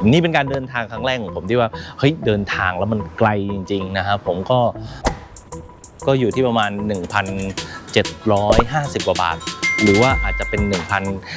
ผมนี่เป็นการเดินทางครั้งแรกของผมที่ว่าเฮ้ยเดินทางแล้วมันไกลจริง ๆ นะครับผมก็ก็อยู่ที่ประมาณ 1,750 กว่าบาท หรือว่าอาจจะเป็น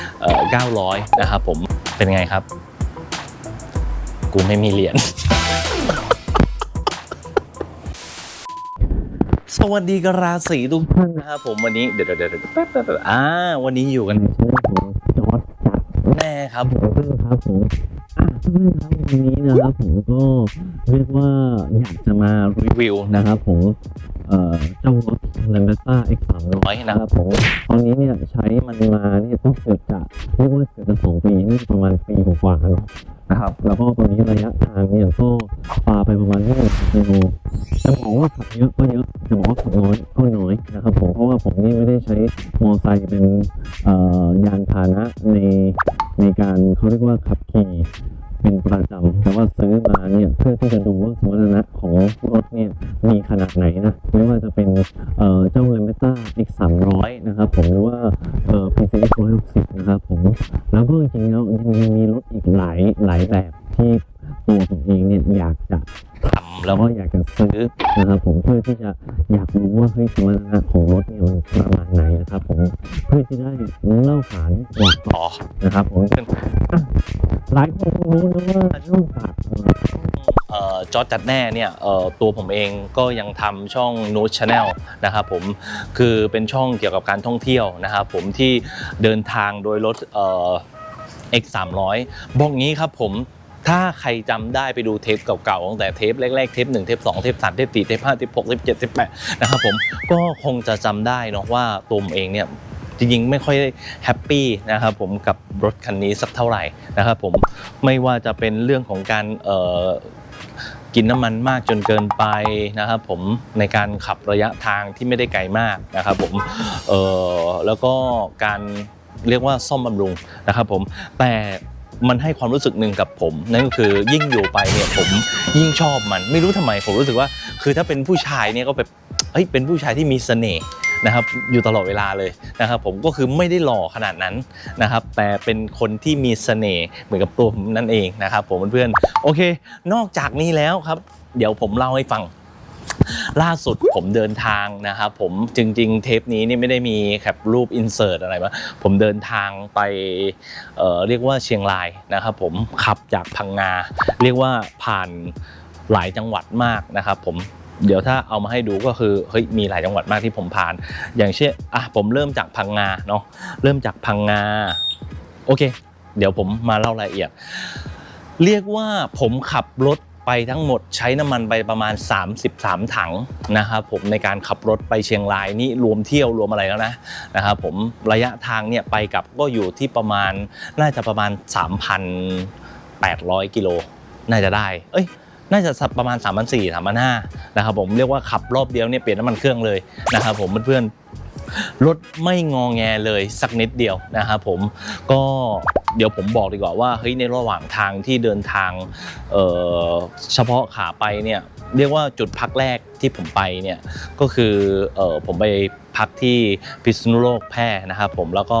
1,900 นะครับผมเป็นไงครับ กูไม่มีเหรียญสวัสดีกบราศีทุกท่านนะครับผมวันนี้เดี๋ยวเดี๋ยวเดี๋ยวแป๊บแป๊บแป๊บอ่าวันนี้อยู่กันในช่วงของจอร์ดจัดแม่ครับผมครับผมอะ เพื่อนๆครับวันนี้นะครับผมก็เรียกว่าอยากจะมารีวิวนะครับผมเอ่อเจ้ารถ l a m b e t t a X 3 0 0นะครับผมตอนนี้เนี่ยใช้มันมาเนี่ยต้องเกือบจะเรียกว่าเกือบจะสองปีนี่ประมาณปีกว่าๆแล้ว นะครับ แล้วก็ตอนนี้ระยะทางเนี่ยก็ปาไปประมาณที่หนึ่งกิโลจะบอกว่าขับเยอะก็เยอะจะบอกว่าขับน้อยก็น้อยนะครับผมเพราะว่าผมนี่ไม่ได้ใช้มอเตอร์ไซค์เป็นยานพาหนะในในการเขาเรียกว่าขับขี่ เป็นประจำแต่ว่าซื้อมาเนี่ยเพื่อที่จะดูว่าสมรรถนะของรถเนี่ยมีขนาดไหนนะไม่ว่าจะเป็นเอ่อเจ้า l a m b e t t a X 3 0 0 นะครับผมหรือว่าเอ่อ PCX 160นะครับผมแล้วก็จริงๆแล้วยังมีรถอีกหลายหลายแบบที่ตัวผมเองเนี่ยอยากจะทำแล้วก็อยากจะซื้อนะครับผมเพื่อที่จะอยากรู้ว่าเฮ้ยสมรรถนะของรถเนี่ยมันประมาณไหนนะครับผมเพื่อที่ได้เล่าขานบอกต่อนะครับผมอะ หลายคนคงรู้นะว่าช่องขาดเอ่อจอร์จจัดแน่เนี่ยเอ่อตัวผมเองก็ยังทำช่อง n o t Channel นะครับผมคือเป็นช่องเกี่ยวกับการท่องเที่ยวนะครับผมที่เดินทางโดยรถเอ่อ X 3 0 0บอกงี้ครับผมถ้าใครจำได้ไปดูเทปเก่าๆตั้งแต่เทปแรกๆเทป1เทป2เทป3เทป4เทป5เทป6เทป7เทป8นะครับผมก็คงจะจำได้เนาะว่าตัวผมเองเนี่ย จริงๆ ไม่ค่อยแฮปปี้นะครับผมกับรถคันนี้สักเท่าไหร่นะครับผมไม่ว่าจะเป็นเรื่องของการกินน้ำมันมากจนเกินไปนะครับผมในการขับระยะทางที่ไม่ได้ไกลมากนะครับผมแล้วก็การเรียกว่าซ่อมบำรุงนะครับผมแต่มันให้ความรู้สึกหนึ่งกับผม นั่นก็คือยิ่งอยู่ไปเนี่ยผมยิ่งชอบมันไม่รู้ทำไมผมรู้สึกว่า คือถ้าเป็นผู้ชายเนี่ยก็แบบเฮ้ยเป็นผู้ชายที่มีเสน่ห์ นะครับอยู่ตลอดเวลาเลยนะครับผมก็คือไม่ได้หล่อขนาดนั้นนะครับแต่เป็นคนที่มีเสน่ห์เหมือนกับตัวผมนั่นเองนะครับผมเพื่อนๆโอเค นอกจากนี้แล้วครับ เดี๋ยวผมเล่าให้ฟังล่าสุดผมเดินทางนะครับผมจริง ๆ เทปนี้นี่ไม่ได้มีแคปรูปอินเสิร์ตอะไรมาผมเดินทางไปเเรียกว่าเชียงรายนะครับผมขับจากพังงา เรียกว่าผ่านหลายจังหวัดมากนะครับผม เดี๋ยวถ้าเอามาให้ดูก็คือเฮ้ยมีหลายจังหวัดมากที่ผมผ่าน อย่างเช่นอะผมเริ่มจากพังงาเนาะเริ่มจากพังงาโอเค เดี๋ยวผมมาเล่ารายละเอียด เรียกว่าผมขับรถไปทั้งหมดใช้น้ำมันไปประมาณ 33 ถังนะครับผมในการขับรถไปเชียงรายนี่รวมเที่ยวรวมอะไรแล้วนะนะครับผมระยะทางเนี่ยไปกลับก็อยู่ที่ประมาณน่าจะประมาณ 3,800 กิโลน่าจะได้ เอ้ย น่าจะสักประมาณ3 4 0 0 3 5 0 0นะครับผมเรียกว่าขับรอบเดียวเนี่ยเปลี่ยนน้ำมันเครื่องเลยนะครับผมเพื่อนรถไม่งอแงเลยสักนิดเดียวนะครับผมก็เดี๋ยวผมบอกดีกว่าว่าเฮ้ยในระหว่างทางที่เดินทางเเฉพาะขาไปเนี่ย เรียกว่าจุดพักแรกที่ผมไปเนี่ยก็คือเออผมไปพักที่พิษณุโลกแพร่นะครับผมแล้วก็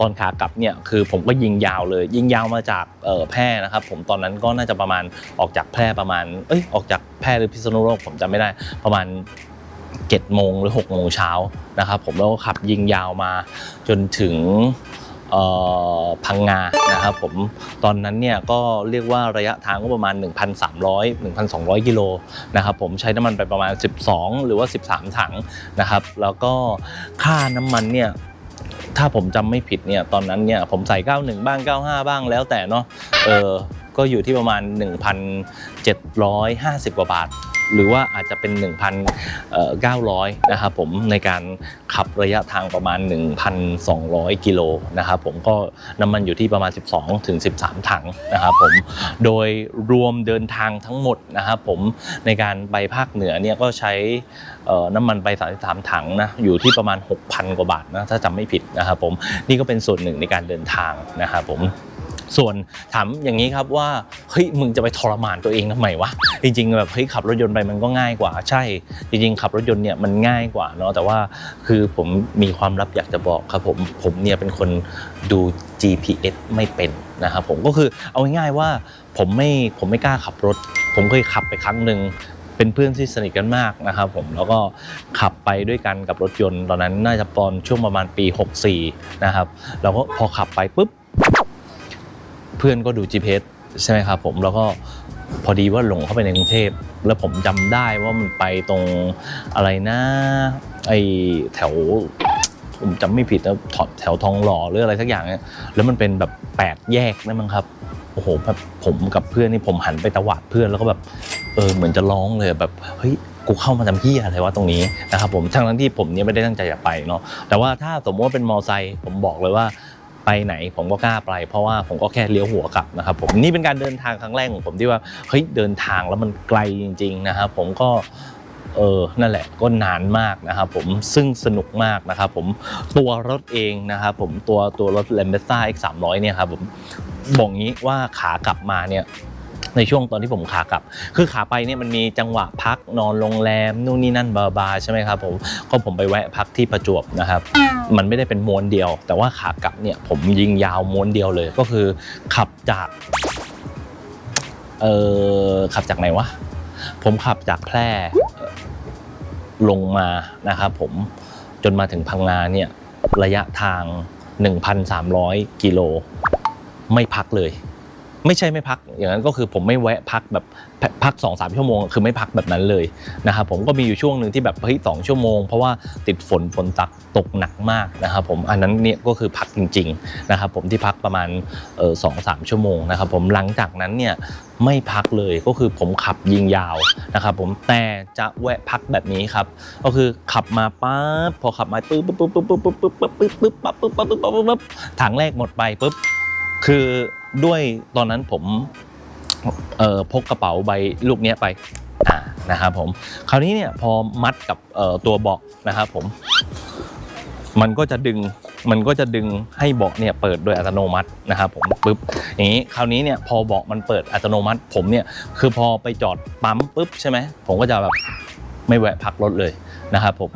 ตอนขากลับเนี่ยคือผมก็ยิงยาวเลย ยิงยาวมาจากแพร่นะครับ ผมตอนนั้นก็น่าจะประมาณออกจากแพร่ประมาณเอ้ยออกจากแพร่หรือพิษณุโลกผมจำไม่ได้ประมาณ7โมงหรือ6โมงเช้านะครับผมแล้วก็ขับยิงยาวมาจนถึง พังงานะครับผมตอนนั้นเนี่ยก็เรียกว่าระยะทางก็ประมาณ 1,300 1,200 กิโลนะครับผมใช้น้ำมันไปประมาณ 12 หรือว่า 13 ถังนะครับ แล้วก็ค่าน้ำมันเนี่ยถ้าผมจำไม่ผิดเนี่ยตอนนั้นเนี่ยผมใส่ 91 บ้าง 95 บ้างแล้วแต่เนาะเออก็อยู่ที่ประมาณ 1,750 กว่าบาท หรือว่าอาจจะเป็น 1,900 นะครับผมในการขับระยะทางประมาณ 1,200 กิโลนะครับผมก็น้ำมันอยู่ที่ประมาณ 12 ถึง 13 ถังนะครับผมโดยรวมเดินทางทั้งหมดนะครับผมในการไปภาคเหนือเนี่ยก็ใช้น้ำมันไป33 ถังนะอยู่ที่ประมาณ 6,000 กว่าบาทนะถ้าจำไม่ผิดนะครับผมนี่ก็เป็นส่วนหนึ่งในการเดินทางนะครับผม ส่วนถามอย่างนี้ครับว่าเฮ้ยมึงจะไปทรมานตัวเองทำไมวะจริงๆแบบเฮ้ยขับรถยนต์ไปมันก็ง่ายกว่า ใช่ จริงๆ ขับรถยนต์เนี่ยมันง่ายกว่าเนาะแต่ว่าคือผมมีความลับอยากจะบอกครับผมผมเนี่ยเป็นคนดู GPS ไม่เป็นนะครับผมก็คือเอาง่ายๆว่าผมไม่ผมไม่กล้าขับรถ ผมเคยขับไปครั้งหนึ่งเป็นเพื่อนที่สนิทกันมากนะครับผมแล้วก็ขับไปด้วยกันกับรถยนต์ ตอนนั้นน่าจะตอนช่วงประมาณปี 64 นะครับแล้วก็พอขับไปปุ๊บ เพื่อนก็ดู GPS ใช่ไหมครับผมแล้วก็พอดีว่าหลงเข้าไปในกรุงเทพ แล้วผมจำได้ว่ามันไปตรงอะไรนะไอแถว ผมจำไม่ผิดนะถอดแถวทองหล่อหรืออะไรสักอย่างเนี่ยแล้วมันเป็นแบบแปดแยกนั่นมั้งครับโอ้โหแบบผมกับเพื่อนนี่ผมหันไปตวาดเพื่อนแล้วก็แบบเออเหมือนจะร้องเลยแบบเฮ้ยกูเข้ามาทำเพี้ยอะไรวะตรงนี้นะครับผมทั้งทั้งที่ผมเนี่ยไม่ได้ตั้งใจจะไปเนาะแต่ว่าถ้าสมมติว่าเป็นมอไซค์ผมบอกเลยว่า ไปไหนผมก็กล้าไป เพราะว่าผมก็แค่เลี้ยวหัวกลับนะครับผมนี่เป็นการเดินทางครั้งแรกของผมที่ว่าเฮ้ยเดินทางแล้วมันไกลจริง ๆ นะครับผมก็เออ นั่นแหละ ก็นานมากนะครับผม ซึ่งสนุกมากนะครับผม ตัวรถเองนะครับผม ตัวตัวรถ l a m b e s t a X 3 0 0 เนี่ยครับผม บอกงี้ว่าขากลับมาเนี่ย ในช่วงตอนที่ผมขากลับ คือขาไปเนี่ยมันมีจังหวะพักนอนโรงแรมนู่นนี่นั่นบาบาใช่ไหมครับผมก็ผมไปแวะพักที่ประจวบนะครับ มันไม่ได้เป็นม้วนเดียว แต่ว่าขากลับเนี่ยผมยิงยาวม้วนเดียวเลยก็คือ ขับจากเออขับจากไหนวะผมขับจากแพร่ลงมานะครับผมจนมาถึงพังงาเนี่ยระยะทาง 1,300 กิโล ไม่พักเลย ไม่ใช่ไม่พักอย่างนั้นก็คือผมไม่แวะพักแบบพัก2อสชั่วโมง คือไม่พักแบบนั้นเลยนะครับผมก็มีอยู่ช่วงหนึ่งที่แบบเฮ้ยสองชั่วโมง เพราะว่าติดฝนฝนตักตกหนักมากนะครับผมอันนั้นเนี่ยก็คือพักจริงๆนะครับผมที่พักประมาณสองสามชั่วโมงนะครับผมหลังจากนั้นเนี่ยไม่พักเลยก็คือผมขับยิงยาวนะครับผมแต่จะแวะพักแบบนี้ครับก็คือขับมาปั๊บพอขับมาปึ๊บปึ๊บปึ๊บปึ๊บปึ๊บปึ๊บปึ๊บปึ๊บปึ๊บปั๊บปึ๊บปั๊บปึ๊บปั๊บปึ๊บปึ๊บถังแรกหมดไปปุ๊บ คือด้วยตอนนั้นผมเอ่อพกกระเป๋าใบลูกเนี้ยไปอ่านะครับผมคราวนี้เนี่ยพอมัดกับเอ่อตัวเบาะนะครับผม มันก็จะดึงมันก็จะดึงให้เบาะเนี่ยเปิดโดยอัตโนมัตินะครับผมปึ๊บอย่างนี้คราวนี้เนี่ยพอเบาะมันเปิดอัตโนมัติ ผมเนี่ยคือพอไปจอดปั๊มปุ๊บใช่ไหมผมก็จะแบบไม่แวะพักรถเลยนะครับผม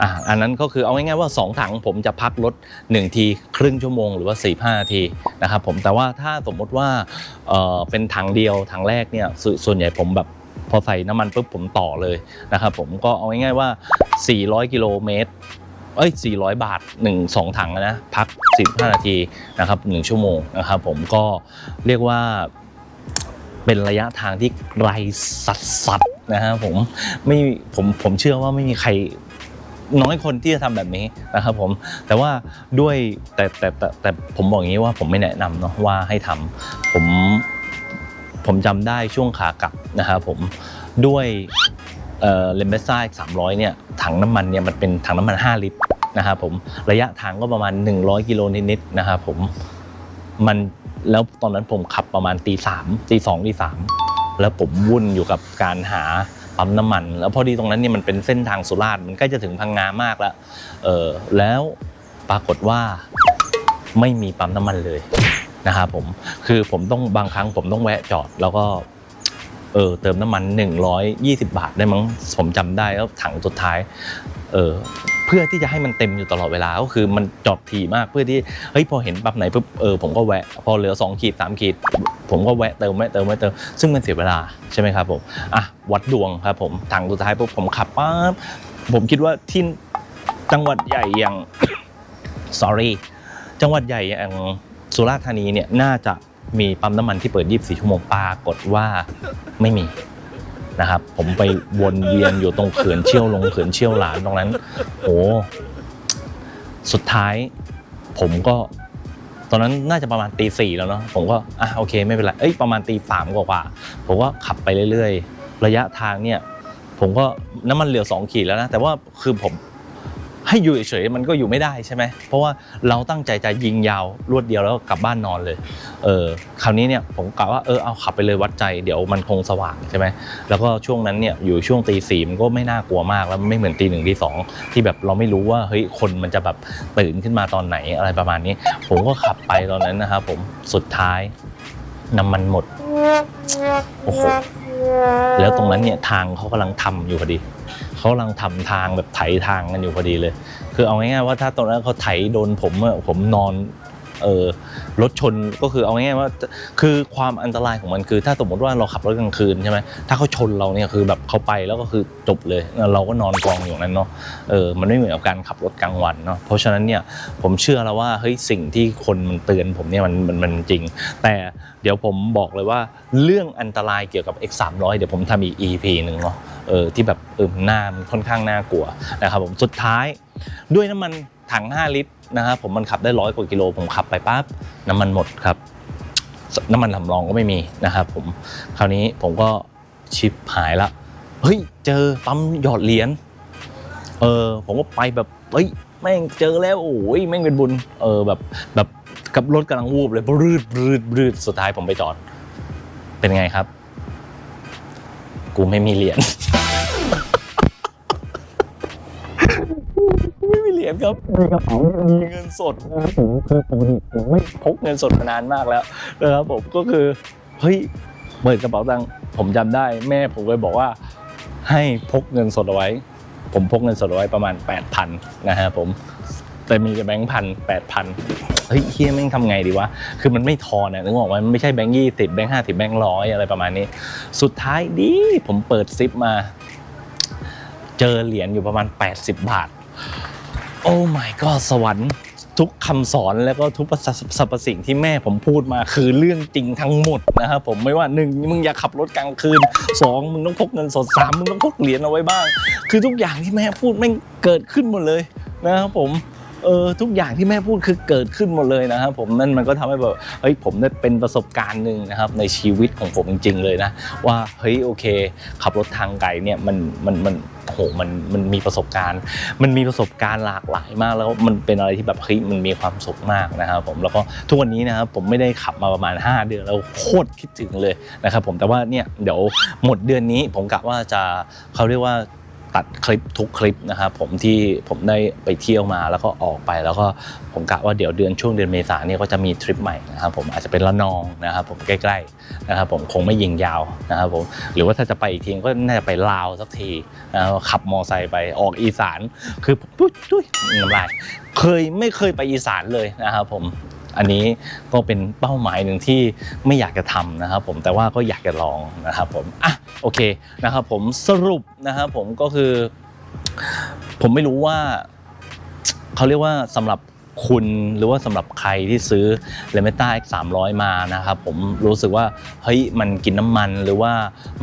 อ่าอันนั้นก็คือเอาง่ายๆว่า 2 ถังผมจะพักรถ1ทีครึ่งชั่วโมงหรือว่า45นาทีนะครับผมแต่ว่าถ้าสมมติว่าเอ่อเป็นถังเดียวถังแรกเนี่ยสส่วนใหญ่ผมแบบพอใส่น้ำมันปุ๊บผมต่อเลยนะครับผมก็เอาง่ายๆว่า 400 กิโลเมตรเอ้ย 400 บาท 1 2 ถังนะ พัก 15 นาที นะครับ 1 ชั่วโมง นะครับ ผมก็เรียกว่า เป็นระยะทางที่ไกลสัสสัสๆนะฮะผม ไม่ ผม ผมเชื่อว่าไม่มีใคร น้อยคนที่จะทำแบบนี้นะครับผมแต่ว่าด้วยแต่แต่แต่แต่ผมบอกอย่างนี้ว่าผมไม่แนะนำเนาะว่าให้ทำผมผมจำได้ช่วงขากลับนะครับผมด้วยเลมเบซ่าสามร้อยเนี่ยถังน้ำมันเนี่ยมันเป็นถังน้ำมัน 5 ลิตรนะครับผมระยะทางก็ประมาณ 100 กิโลนิดๆนะครับผมมันแล้วตอนนั้นผมขับประมาณตีสามตีสองตีสามแล้วผมวุ่นอยู่กับการหา ปั๊มน้ำมัน แล้วพอดีตรงนั้นเนี่ยมันเป็นเส้นทางสุราษฎร์มันใกล้จะถึงพังงามากแล้วเออแล้วปรากฏว่าไม่มีปั๊มน้ำมันเลยนะครับผมคือผมต้องบางครั้งผมต้องแวะจอดแล้วก็เออเติมน้ำมัน 120 บาทได้มั้งผมจำได้แล้วถังสุดท้าย เออ พื่อที่จะให้มันเต็มอยู่ตลอดเวลาก็คือมันจอดถี่มากเพื่อที่เฮ้ยพอเห็นปั๊บไหนปุ๊บเออผมก็แวะพอเหลือ 2 ขีด 3 ขีด ผมก็แวะเติมแวะเติมแวะเติมซึ่งมันเสียเวลาใช่ไหมครับผมอะวัดดวงครับผมถังสุดท้ายปุ๊บผมขับปั๊บผมคิดว่าที่จังหวัดใหญ่อย่าง sorry จังหวัดใหญ่อย่างสุราษฎร์ธานีเนี่ยน่าจะมีปั๊มน้ำมันที่เปิด 24 ชั่วโมงปรากฏว่าไม่มี นะครับ ผมไปวนเวียนอยู่ตรงเขื่อนเชี่ยวลงเขื่อนเชี่ยวหลานตรงนั้นโอ้สุดท้าย ผมก็ตอนนั้นน่าจะประมาณตีสี่แล้วเนาะผมก็อะโอเคไม่เป็นไรเอ้ยประมาณตีสามกว่าๆผมก็ขับไปเรื่อยๆ ระยะทางเนี่ย ผมก็น้ำมันเหลือสองขีดแล้วนะแต่ว่าคือผม ให้อยู่เฉยๆมันก็อยู่ไม่ได้ใช่ไหมเพราะว่าเราตั้งใจจะยิงยาวรวดเดียวแล้วกลับบ้านนอนเลยเออคราวนี้เนี่ยผมกะว่าเออเอาขับไปเลยวัดใจเดี๋ยวมันคงสว่างใช่ไหมแล้วก็ช่วงนั้นเนี่ยอยู่ช่วงตีสี่มันก็ไม่น่ากลัวมากแล้วไม่เหมือนตีหนึ่งตีสองที่แบบเราไม่รู้ว่าเฮ้ยคนมันจะแบบตื่นขึ้นมาตอนไหนอะไรประมาณนี้ ผมก็ขับไปตอนนั้นนะครับผมสุดท้ายน้ำมันหมดโอ้โห แล้วตรงนั้นเนี่ยทางเขากำลังทำอยู่พอดีเขากำลังทำทางแบบไถทางกันอยู่พอดีเลย คือเอาง่ายๆว่าถ้าตอนนั้นเขาไถโดนผมอผมนอน เออรถชนก็คือเอาง่ายๆว่าคือความอันตรายของมันคือ ถ้าสมมติว่าเราขับรถกลางคืนใช่ไหมถ้าเขาชนเราเนี่ยคือแบบเขาไปแล้วก็คือจบเลย เราก็นอนกองอยู่นั้นเนาะเออมันไม่เหมือนกับการขับรถกลางวันเนาะเพราะฉะนั้นเนี่ยผมเชื่อแล้วว่าเฮ้ยสิ่งที่คนมันเตือนผมเนี่ยมันมันมันจริง แต่เดี๋ยวผมบอกเลยว่าเรื่องอันตรายเกี่ยวกับ X 3 0 0เดี๋ยวผมทำอีก EP หนึ่งเนาะเออที่แบบเออหน้ามันค่อนข้างน่ากลัวนะครับผมสุดท้ายด้วยน้ำมัน ถัง 5 ลิตรนะครับผมมันขับได้ร้อยกว่ากิโลผมขับไปปั๊บน้ำมันหมดครับ น้ำมันสำรองก็ไม่มีนะครับผมคราวนี้ผมก็ชิปหายละเฮ้ยเจอปั๊มหยอดเหรียญเออผมก็ไปแบบเฮ้ยแม่งเจอแล้วโอ้ยแม่งเป็นบุญเออแบบแบบกับรถกำลังวูบเลยบรืดบรืดบรืดสุดท้ายผมไปจอด เป็นไงครับ กูไม่มีเหรียญ รียญครับในกระเป๋ามีเงินสดนะครับผมคือปกติผมไม่พกเงินสดมานานมากแล้วนะครับผมก็คือเฮ้ยเปิดกระเป๋าตังค์ผมจำได้ แม่ผมเลยบอกว่าให้พกเงินสดเอาไว้ ผมพกเงินสดเอาไว้ประมาณ 8,000นะฮะผมแต่มีแต่แบงค์พันแปดพันเฮ้ยเฮียแม่งทำไงดีวะ คือมันไม่ทอนอะนึกออกไหมมันไม่ใช่แบงค์ยี่สิบแบงค์ห้าสิบแบงค์ร้อยอะไรประมาณนี้ สุดท้ายดีผมเปิดซิปมา เจอเหรียญอยู่ประมาณ 80 บาท โอ้ my god สวรรค์ ทุกคำสอนแล้วก็ทุกสรรพสิ่งที่แม่ผมพูดมาคือเรื่องจริงทั้งหมดนะครับผมไม่ว่าหนึ่งมึงอย่าขับรถกลางคืนสองมึงต้องพกเงินสดสามมึงต้องพกเหรียญเอาไว้บ้าง คือทุกอย่างที่แม่พูดแม่งเกิดขึ้นหมดเลยนะครับผม เออทุกอย่างที่แม่พูดคือเกิดขึ้นหมดเลยนะครับผมนั่นมันก็ทำให้แบบเฮ้ยผมได้เป็นประสบการณ์หนึ่งนะครับในชีวิตของผมจริง ๆ เลยนะ ว่าเฮ้ยโอเค ขับรถทางไกลเนี่ยมันมันมันโหมันมันมีประสบการณ์ มันมีประสบการณ์หลากหลายมากแล้วมันเป็นอะไรที่แบบเฮ้ยมันมีความสุขมากนะครับผมแล้วก็ทุกวันนี้นะครับผมไม่ได้ขับมาประมาณ 5 เดือนแล้วโคตรคิดถึงเลยนะครับผมแต่ว่าเนี่ยเดี๋ยวหมดเดือนนี้ผมกะว่าจะเขาเรียกว่า ตัดคลิปทุกคลิปนะครับผมที่ผมได้ไปเที่ยวมาแล้วก็ออกไปแล้วก็ผมกะว่าเดี๋ยวเดือนช่วงเดือนเมษาเนี่ยก็จะมีทริปใหม่นะครับผมอาจจะเป็นละนองนะครับผมใกล้ๆนะครับผมคงไม่ยิงยาวนะครับผมหรือว่าถ้าจะไปอีกทีก็น่าจะไปลาวสักทีนะครับขับมอไซค์ไปออกอีสานคือปุ๊ยตุ้ยน้ำลายเคยไม่เคยไปอีสานเลยนะครับผม อันนี้ก็เป็นเป้าหมายหนึ่งที่ไม่อยากจะทำนะครับผมแต่ว่าก็อยากจะลองนะครับผมอะโอเคนะครับผมสรุปนะครับผมก็คือ ผมไม่รู้ว่าเขาเรียกว่าสำหรับ คุณหรือว่าสำหรับใครที่ซื้อเลเมต้า X 300มานะครับผมรู้สึกว่าเฮ้ยมันกินน้ำมันหรือว่า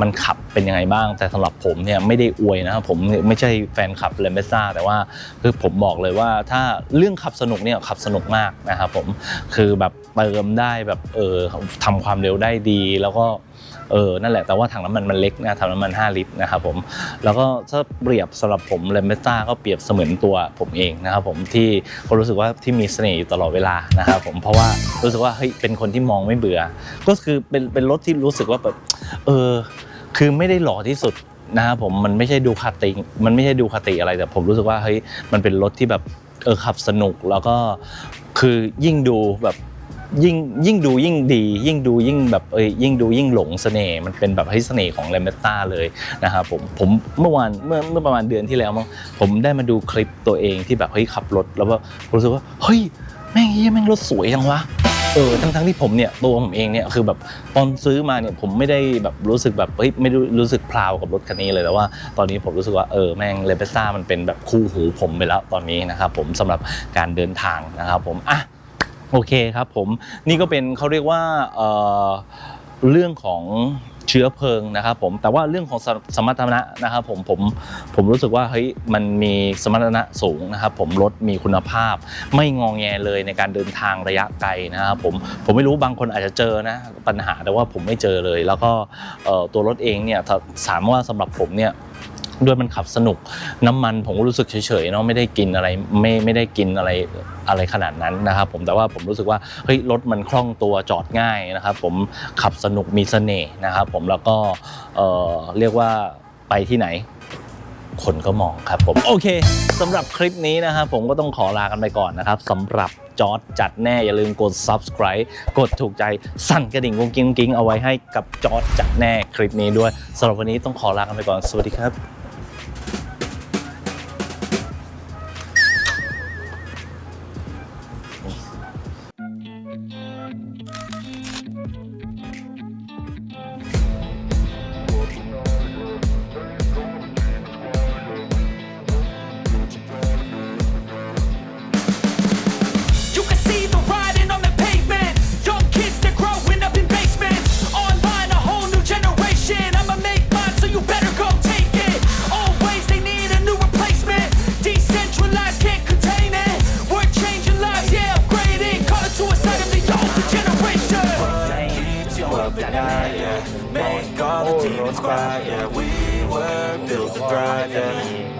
มันขับเป็นยังไงบ้าง แต่สำหรับผมเนี่ยไม่ได้อวยนะครับผมไม่ใช่แฟนขับเลเมต้าแต่ว่าคือผมบอกเลยว่าถ้าเรื่องขับสนุกเนี่ยขับสนุกมากนะครับผมคือแบบ เติมได้แบบเออทำความเร็วได้ดี แล้วก็เออนั่นแหละแต่ว่าถังน้ำมันมันเล็กนะถังน้ำมัน 5 ลิตรนะครับผมแล้วก็ถ้าเปรียบสำหรับผมเลมเบต้าก็เปรียบเสมือนตัวผมเองนะครับผมที่ก็รู้สึกว่าที่มีเสน่ห์อยู่ตลอดเวลานะครับผมเพราะว่ารู้สึกว่าเฮ้ยเป็นคนที่มองไม่เบื่อ ก็คือเป็นเป็นรถที่รู้สึกว่าแบบเออคือไม่ได้หล่อที่สุดนะครับผมมันไม่ใช่ดูคาติมันไม่ใช่ดูคาติอะไรแต่ผมรู้สึกว่าเฮ้ยมันเป็นรถที่แบบเออขับสนุกแล้วก็คือยิ่งดูแบบ ยิ่งยิ่งดูยิ่งดี ยิ่งดูยิ่งแบบเอ้ยยิ่งดูยิ่งหลงเสน่ห์มันเป็นแบบเฮ้ยเสน่ห์ของเลมเบต้าเลยนะครับผมผมเมื่อวานเมื่อเมื่อประมาณเดือนที่แล้วมั้งผมได้มาดูคลิปตัวเองที่แบบเฮ้ยขับรถแล้วก็รู้สึกว่าเฮ้ยแม่งเฮียแม่งรถสวยจังวะเออทั้งทั้งที่ผมเนี่ยตัวผมเองเนี่ยคือแบบตอนซื้อมาเนี่ยผมไม่ได้แบบรู้สึกแบบเฮ้ยไม่รู้รู้สึกพราวกับรถคันนี้เลยแต่ว่าตอนนี้ผมรู้สึกว่าเออแม่งเลเบต้ามันเป็นแบบคู่หูผมไปแล้วตอนนี้นะครับผมสำหรับการเดินทางนะครับผมอะ โอเคครับผมนี่ก็เป็นเขาเรียกว่าเรื่องของเชื้อเพลิงนะครับผมแต่ว่าเรื่องของสมรรถนะนะครับผมผมผมรู้สึกว่าเฮ้ยมันมีสมรรถนะสูงนะครับผมรถมีคุณภาพ ไม่งองแงเลยในการเดินทางระยะไกลนะครับผมผมไม่รู้บางคนอาจจะเจอนะปัญหาแต่ว่าผมไม่เจอเลย แล้วก็ตัวรถเองเนี่ยถาถามว่าสำหรับผมเนี่ย ด้วยมันขับสนุกน้ำมันผมก็รู้สึกเฉยๆเนาะไม่ได้กินอะไรไม่ไม่ได้กินอะไรอะไรขนาดนั้นนะครับผมแต่ว่าผมรู้สึกว่าเฮ้ยรถมันคล่องตัวจอดง่ายนะครับ ผมขับสนุกมีเสน่ห์นะครับ ผมแล้วก็เอ่อเรียกว่าไปที่ไหนคนก็มองครับผมโอเคสำหรับคลิปนี้นะครับผมก็ต้องขอลากันไปก่อนนะครับสำหรับจอร์ดจัดแน่อย่าลืมกด subscribe กดถูกใจสั่นกระดิ่งกุ้งกิ้งกุ้งกิ้งเอาไว้ให้กับจอร์ดจัดแน่คลิปนี้ด้วยสำหรับวันนี้ต้องขอลากันไปก่อนสวัสดีครับ The quiet, yeah. We were built to thrive, yeah.